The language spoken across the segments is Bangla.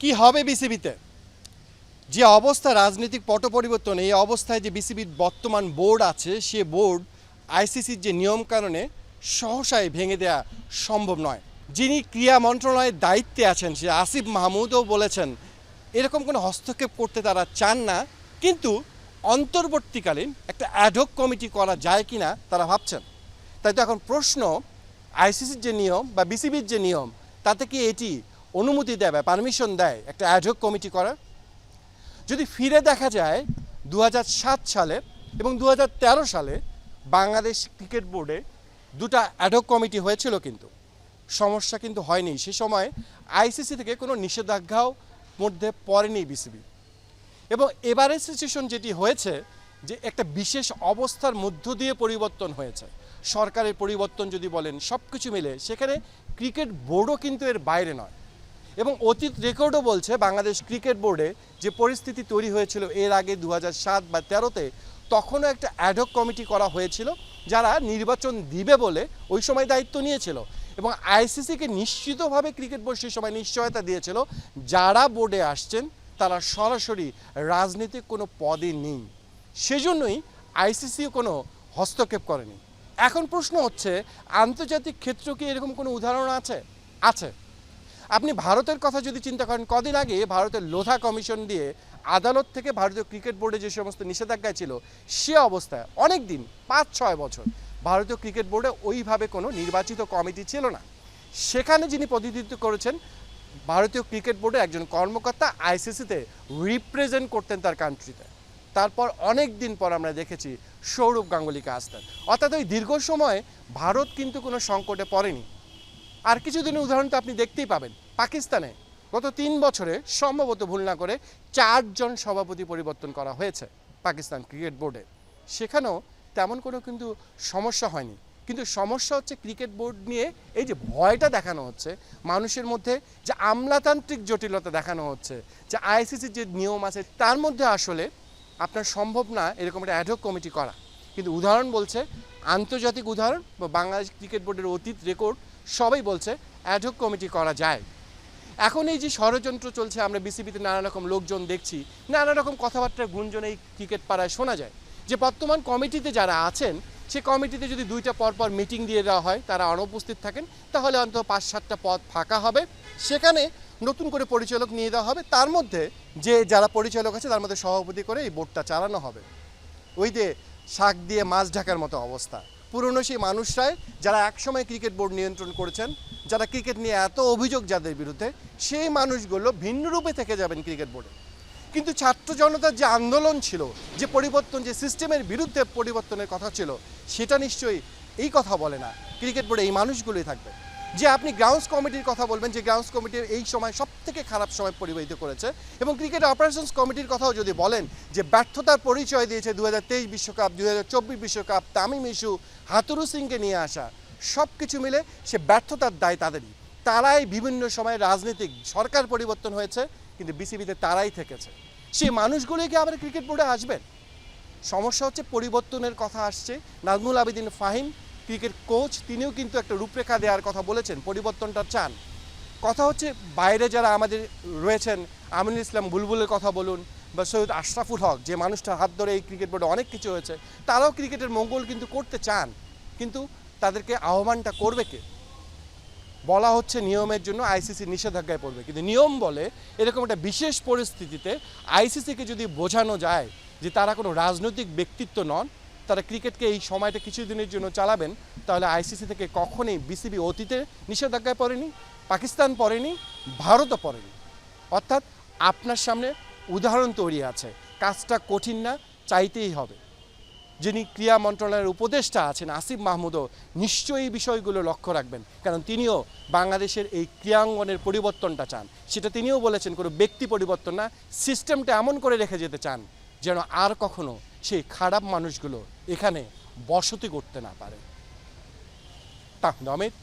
কি হবে বিসিবিতে? যে অবস্থা, রাজনৈতিক পট পরিবর্তন, এই অবস্থায় যে বিসিবির বর্তমান বোর্ড আছে, সে বোর্ড আইসিসির যে নিয়মকানুনে সহসায় ভেঙে দেওয়া সম্ভব নয়। যিনি ক্রীড়া মন্ত্রণালয়ের দায়িত্বে আছেন, সে আসিফ মাহমুদও বলেছেন, এরকম কোনো হস্তক্ষেপ করতে তারা চান না, কিন্তু অন্তর্বর্তীকালীন একটা অ্যাডক কমিটি করা যায় কি না, তারা ভাবছেন। তাই তো এখন প্রশ্ন, আইসিসির যে নিয়ম বা বিসিবির যে নিয়ম, তাতে কি এটি অনুমতি দেয় বা পারমিশন দেয় একটা অ্যাডহক কমিটি করার। যদি ফিরে দেখা যায় দু হাজার সাত সালে এবং দু হাজার তেরো সালে বাংলাদেশ ক্রিকেট বোর্ডে দুটা অ্যাডহক কমিটি হয়েছিল কিন্তু। সমস্যা কিন্তু হয়নি। সে সময় আইসিসি থেকে কোনো নিষেধাজ্ঞাও মধ্যে পড়েনি বিসিবি এবং এবারের সিচুয়েশন যেটি হয়েছে যে একটা বিশেষ অবস্থার মধ্য দিয়ে পরিবর্তন হয়েছে। সরকারের পরিবর্তন যদি বলেন সব কিছু মিলে, সেখানে ক্রিকেট বোর্ডও কিন্তু এর বাইরে নয়। এবং অতীত রেকর্ডও বলছে বাংলাদেশ ক্রিকেট বোর্ডে যে পরিস্থিতি তৈরি হয়েছিল এর আগে দু সাত বা তেরোতে, তখনও একটা অ্যাডহক কমিটি করা হয়েছিল যারা নির্বাচন দিবে বলে ওই সময় দায়িত্ব নিয়েছিল এবং আইসিসিকে নিশ্চিতভাবে ক্রিকেট বোর্ড সেই সময় নিশ্চয়তা দিয়েছিল। যারা বোর্ডে আসছেন, তারা সরাসরি রাজনৈতিক কোনো পদে নেই। সেজন্যই আইসিসিও কোনো হস্তক্ষেপ করেনি। এখন প্রশ্ন হচ্ছে, আন্তর্জাতিক ক্ষেত্র কি এরকম কোনো উদাহরণ আছে? আছে। আপনি ভারতের কথা যদি চিন্তা করেন, কদিন আগে ভারতের লোধা কমিশন দিয়ে আদালত থেকে ভারতীয় ক্রিকেট বোর্ডে যে সমস্ত নিষেধাজ্ঞা ছিল, সে অবস্থায় অনেক দিন পাঁচ ছয় বছর, ভারতীয় ক্রিকেট বোর্ডে ওইভাবে কোনো নির্বাচিত কমিটি ছিল না। সেখানে যিনি প্রতিনিধিত্ব করেছেন, ভারতীয় ক্রিকেট বোর্ডে একজন কর্মকর্তা আইসিসিতে রিপ্রেজেন্ট করতেন তার কান্ট্রিতে তারপর অনেক দিন পর আমরা দেখেছি সৌরভ গাঙ্গুলিকে আসতেন। অর্থাৎ ওই দীর্ঘ সময় ভারত কিন্তু কোনো সংকটে পড়েনি। আর কিছুদিনের উদাহরণ তো আপনি দেখতেই পাবেন। পাকিস্তানে গত তিন বছরে সম্ভবত ভুল না করে চারজন সভাপতি পরিবর্তন করা হয়েছে পাকিস্তান ক্রিকেট বোর্ডে। সেখানেও তেমন কোনো কিন্তু সমস্যা হয়নি। কিন্তু সমস্যা হচ্ছে ক্রিকেট বোর্ড নিয়ে এই যে ভয়টা দেখানো হচ্ছে, মানুষের মধ্যে যে আমলাতান্ত্রিক জটিলতা দেখানো হচ্ছে, যে আইসিসির যে নিয়ম আছে, তার মধ্যে আসলে আপনার সম্ভব না এরকম একটা অ্যাডহক কমিটি করা। কিন্তু উদাহরণ বলছে আন্তর্জাতিক উদাহরণ বা বাংলাদেশ ক্রিকেট বোর্ডের অতীত রেকর্ড সবাই বলছে অ্যাডহক কমিটি করা যায়। এখন এই যে ষড়যন্ত্র চলছে, আমরা বিসিবিতে নানা রকম লোকজন দেখছি, নানা রকম কথাবার্তা গুঞ্জন এই ক্রিকেট পাড়ায় শোনা যায়। যে বর্তমান কমিটিতে যারা আছেন, সে কমিটিতে যদি দুইটা পরপর মিটিং দিয়ে দেওয়া হয়, তারা অনুপস্থিত থাকেন, তাহলে অন্তত পাঁচ সাতটা পদ ফাঁকা হবে। সেখানে নতুন করে পরিচালক নিয়ে দেওয়া হবে। তার মধ্যে যে যারা পরিচালক আছে, তার মধ্যে সভাপতি করে এই বোর্ডটা চালানো হবে। ওই যে শাক দিয়ে মাছ ঢাকার মতো অবস্থা। পুরনো সেই মানুষরাই যারা একসময় ক্রিকেট বোর্ড নিয়ন্ত্রণ করেছেন, যারা ক্রিকেট নিয়ে এত অভিযোগ যাদের বিরুদ্ধে, সেই মানুষগুলো ভিন্ন রূপে থেকে যাবেন ক্রিকেট বোর্ডে। কিন্তু ছাত্র জনতার যে আন্দোলন ছিল, যে পরিবর্তন, যে সিস্টেমের বিরুদ্ধে পরিবর্তনের কথা ছিল, সেটা নিশ্চয়ই এই কথা বলে না। ক্রিকেট বোর্ডে এই মানুষগুলোই থাকবে। যে আপনি গ্রাউন্ডস কমিটির কথা বলবেন, যে গ্রাউন্ডস কমিটির এই সময় সব থেকে খারাপ সময় পরিবাহিত করেছে এবং ক্রিকেট অপারেশনস কমিটির কথাও যদি বলেন, যে ব্যর্থতার পরিচয় দিয়েছে দু বিশ্বকাপ দু বিশ্বকাপ, তামিম ইস্যু হাতুরু সিংকে নিয়ে আসা সব কিছু মিলে সে ব্যর্থতার দায় তাদেরই। তারাই বিভিন্ন সময় রাজনৈতিক সরকার পরিবর্তন হয়েছে, কিন্তু বিসিবিতে তারাই থেকেছে। সেই মানুষগুলোই কি আবার ক্রিকেট বোর্ডে আসবেন সমস্যা হচ্ছে পরিবর্তনের কথা আসছে। নাজমুল আবেদিন ফাহিম ক্রিকেট কোচ, তিনিও কিন্তু একটা রূপরেখা দেওয়ার কথা বলেছেন, পরিবর্তনটা চান। কথা হচ্ছে, বাইরে যারা আমাদের রয়েছেন, আমিনুল ইসলাম বুলবুলের কথা বলুন বা সৈয়দ আশরাফুল হক, যে মানুষটার হাত ধরে এই ক্রিকেট বোর্ডে অনেক কিছু হয়েছে, তারাও ক্রিকেটের মঙ্গল কিন্তু করতে চান। কিন্তু তাদেরকে আহ্বানটা করবে কে? বলা হচ্ছে নিয়মের জন্য আইসিসি নিষেধাজ্ঞায় পড়বে। কিন্তু নিয়ম বলে এরকম একটা বিশেষ পরিস্থিতিতে আইসিসিকে যদি বোঝানো যায় যে তারা কোনো রাজনৈতিক ব্যক্তিত্ব নন তারা ক্রিকেটকে এই সময়টা কিছুদিনের জন্য চালাবেন, তাহলে আইসিসি থেকে কখনোই বিসিবি অতীতে নিষেধাজ্ঞায় পড়েনি, পাকিস্তান পড়েনি, ভারতও পড়েনি। অর্থাৎ আপনার সামনে উদাহরণ তৈরি আছে, কাজটা কঠিন না, চাইতেই হবে। যিনি ক্রিয়া মন্ত্রণালয়ের উপদেষ্টা আছেন, আসিফ মাহমুদও নিশ্চয়ই এই বিষয়গুলো লক্ষ্য রাখবেন, কারণ তিনিও বাংলাদেশের এই ক্রীড়াঙ্গনের পরিবর্তনটা চান। সেটা তিনিও বলেছেন, কোনো ব্যক্তি পরিবর্তন না, সিস্টেমটা এমন করে রেখে যেতে চান যেন আর কখনো সেই খারাপ মানুষগুলো এখানে বসতি করতে না পারে। তাহলে অমিত,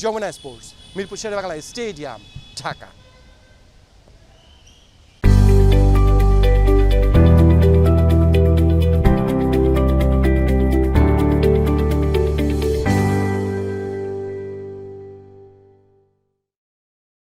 যমুনা স্পোর্টস, মিরপুর শেরে বাংলা স্টেডিয়াম, ঢাকা।